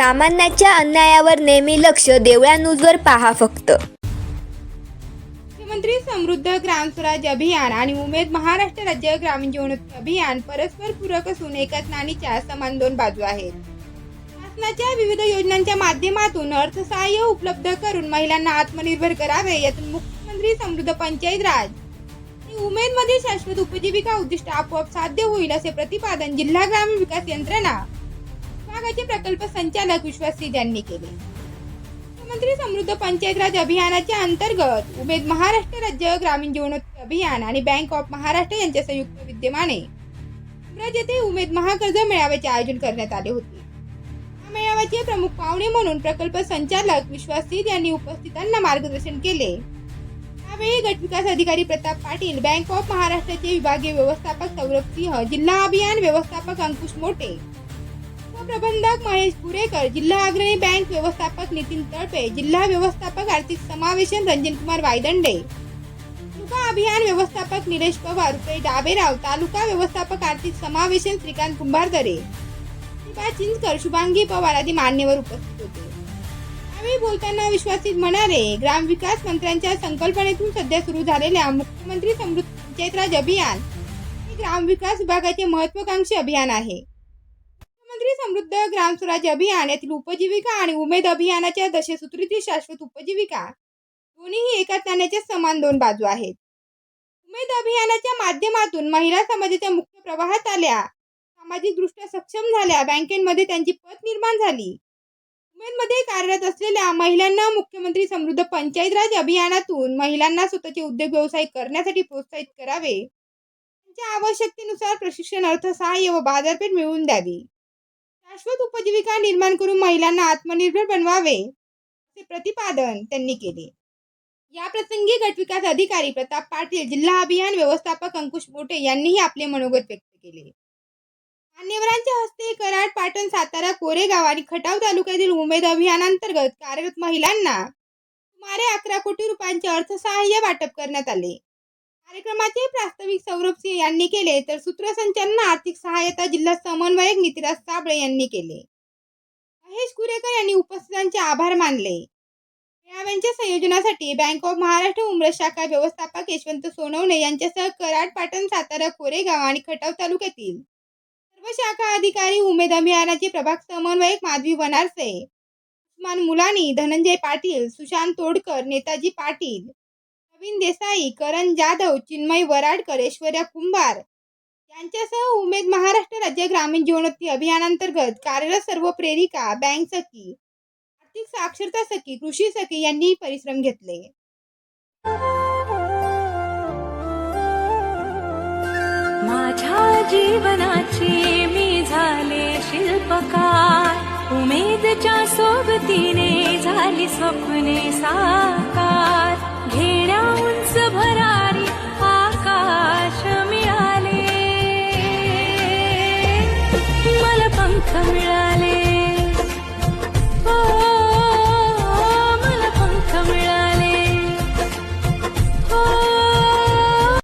सामान्याच्या अन्यायावर नेहमी लक्ष देवळा न्यूजवर पहा फक्त. मुख्यमंत्री समृद्ध ग्राम स्वराज अभियान आणि उमेद महाराष्ट्र राज्य ग्रामीण जीवनोन्नती अभियान परस्पर पूरक असून एकाच नाणीच्या समान दोन बाजू आहेत. शासनाच्या विविध योजनांच्या माध्यमातून अर्थसहाय्य उपलब्ध करून महिलांना आत्मनिर्भर करावे यातून मुख्यमंत्री समृद्ध पंचायत राज. आणि उमेदमध्ये शाश्वत उपजीविका उद्दिष्ट आपोआप साध्य होईल असे प्रतिपादन जिल्हा ग्रामीण विकास यंत्रणा. विभागाचे प्रकल्प संचालक विश्वास यांनी केले. मुख्यमंत्री समृद्ध पंचायत राज अभियानाच्या अंतर्गत उमेद महाराष्ट्र राज्य ग्रामीण जीवनोत्तर अभियान आणि बँक ऑफ महाराष्ट्र यांच्या संयुक्त विद्यमाने उमराज येथे उमेद महाकर्ज मेळाव्याचे आयोजन करण्यात आले होते. या मेळाव्याचे प्रमुख पाहुणे म्हणून प्रकल्प संचालक विश्वास सिंग यांनी उपस्थितांना मार्गदर्शन केले. यावेळी गटविकास अधिकारी प्रताप पाटील बँक ऑफ महाराष्ट्राचे विभागीय व्यवस्थापक सौरभ सिंह जिल्हा अभियान व्यवस्थापक अंकुश मोटे प्रबंधक महेश पुरेकर जिल्हा अग्रणी बँक व्यवस्थापक नितीन तळपे जिल्हा व्यवस्थापक आर्थिक समावेशन रंजन कुमार वायदंडे. तालुका अभियान व्यवस्थापक निलेश पवार रुपये डाबेराव तालुका व्यवस्थापक आर्थिक समावेशन श्रीकांत कुंभारदरे. प्रतिभा चिंचकर शुभांगी पवार आदी मान्यवर उपस्थित होते. यावेळी बोलताना विश्वासित म्हणाले ग्रामविकास मंत्र्यांच्या संकल्पनेतून सध्या सुरू झालेल्या मुख्यमंत्री समृद्ध पंचायत राज अभियान हे ग्रामविकास विभागाचे महत्वाकांक्षी अभियान आहे. समृद्ध ग्राम स्वराज्य अभियान यातील उपजीविका आणि उमेद अभियानाच्या दशसूत्रीतील शाश्वत उपजीविका दोन्हीही एका नाण्याच्या समान दोन बाजू आहेत. उमेद अभियानाच्या माध्यमातून महिला समाजाच्या मुख्य प्रवाहात आल्या. सामाजिक दृष्ट्या सक्षम झाल्या. बँकेमध्ये त्यांची पत निर्माण झाली. उमेदमध्ये कार्यरत असलेल्या महिलांना मुख्यमंत्री समृद्ध पंचायत राज अभियानातून महिलांना स्वतःचे उद्योग व्यवसाय करण्यासाठी प्रोत्साहित करावे. त्यांच्या आवश्यकतेनुसार प्रशिक्षण अर्थसहाय्य व बाजारपेठ मिळवून द्यावी. शाश्वत उपजीविका निर्माण करून महिलांना आत्मनिर्भर बनवावे असे प्रतिपादन त्यांनी केले. या प्रसंगी गटविकास अधिकारी प्रताप पाटील जिल्हा अभियान व्यवस्थापक अंकुश मोठे यांनीही आपले मनोगत व्यक्त केले. मान्यवरांच्या हस्ते कराड पाटण सातारा कोरेगाव आणि खटाव तालुक्यातील उमेद अभियानांतर्गत कार्यरत महिलांना सुमारे अकरा कोटी रुपयांचे अर्थसहाय्य वाटप करण्यात आले. कार्यक्रमाचे प्रास्ताविक सौरभ सिंह यांनी केले तर सूत्रसंचालन आर्थिक सहाय्यता जिल्हा समन्वयक नितिराज साबळे यांनी केले. महेश कुरेकर यांनी उपस्थितांचे आभार मानले. मेळाव्यांच्या संयोजनासाठी बँक ऑफ महाराष्ट्र उमरज शाखा व्यवस्थापक यशवंत सोनवणे यांच्यासह कराड पाटण सातारा कोरेगाव आणि खटाव तालुक्यातील सर्व शाखा अधिकारी उमेद अभियानाचे प्रभाग समन्वयक माधवी वनारसे उस्मान मुलानी धनंजय पाटील सुशांत तोडकर नेताजी पाटील नवीन देसाई करण जाधव चिन्मय वराडकर ऐश्वर्या कुंभार यांच्यासह उमेद महाराष्ट्र राज्य ग्रामीण जीवनोत्ती अभियानांतर्गत कार्यरत सर्व प्रेरिका बँक सखी आर्थिक साक्षरता सखी कृषी सखी यांनी परिश्रम घेतले. माझ्या जीवनाची मी झाले शिल्पकार. उमेदच्या सोबतीने झाली स्वप्ने साकार. पंख मिळाले